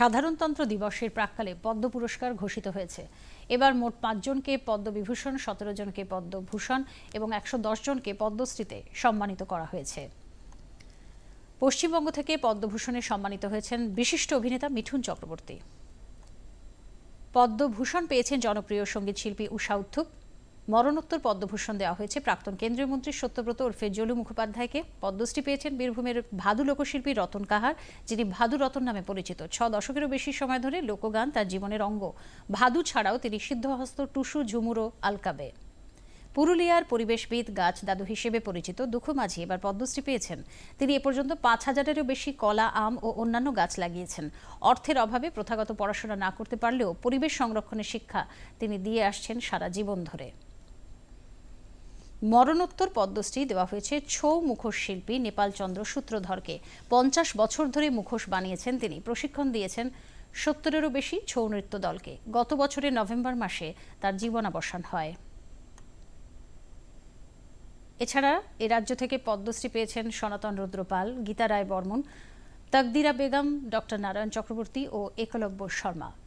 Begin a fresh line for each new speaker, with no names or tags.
সাধারণতন্ত্র দিবসের প্রাক্কালে পদ্ম পুরস্কার ঘোষিত হয়েছে। এবার মোট পাঁচজনকে পদ্মবিভূষণ, সতেরো জনকে পদ্মভূষণ এবং একশো দশ জনকে পদ্মশ্রীতে সম্মানিত করা হয়েছে। পশ্চিমবঙ্গ থেকে পদ্মভূষণে সম্মানিত হয়েছেন বিশিষ্ট অভিনেতা মিঠুন চক্রবর্তী। পদ্মভূষণ পেয়েছেন জনপ্রিয় সংগীত শিল্পী উষা উত্থুপ মরণোত্তর পদ্মভূষণ দেওয়া হয়েছে। প্রাক্তন কেন্দ্রীয় মন্ত্রী সত্যব্রত ওরফে জলু মুখোপাধ্যায়কে পদ্মশ্রী পেয়েছেন বীরভূমের ভাদু লোকশিল্পী রতন কাহার, যিনি ভাদু রতন নামে পরিচিত। ছ দশকেরও বেশি সময় ধরে লোকগান তার জীবনের অঙ্গ। ভাদু ছাড়াও তিনি সিদ্ধহস্ত টুসু, ঝুমুরো আলকাবে। পুরুলিয়ার পরিবেশবিদ, গাছ দাদু হিসেবে পরিচিত দুঃখ মাঝি এবার পদ্মশ্রী পেয়েছেন। তিনি এ পর্যন্ত পাঁচ হাজারেরও বেশি কলা, আম ও অন্যান্য গাছ লাগিয়েছেন। অর্থের অভাবে প্রথাগত পড়াশোনা না করতে পারলেও পরিবেশ সংরক্ষণের শিক্ষা তিনি দিয়ে আসছেন সারা জীবন ধরে। মরণোত্তর পদ্মশ্রী দেওয়া হয়েছে ছৌ মুখোশ শিল্পী নেপাল চন্দ্র সূত্রধরকে। পঞ্চাশ বছর ধরে মুখোশ বানিয়েছেন তিনি। প্রশিক্ষণ দিয়েছেন সত্তরেরও বেশি ছৌ নৃত্য দলকে। গত বছরের নভেম্বর মাসে তার জীবনাবসান হয়। এছাড়া এ রাজ্য থেকে পদ্মশ্রী পেয়েছেন সনাতন রুদ্রপাল, গীতা রায় বর্মন, তকদিরা বেগম, ডক্টর নারায়ণ চক্রবর্তী ও একলব্য শর্মা।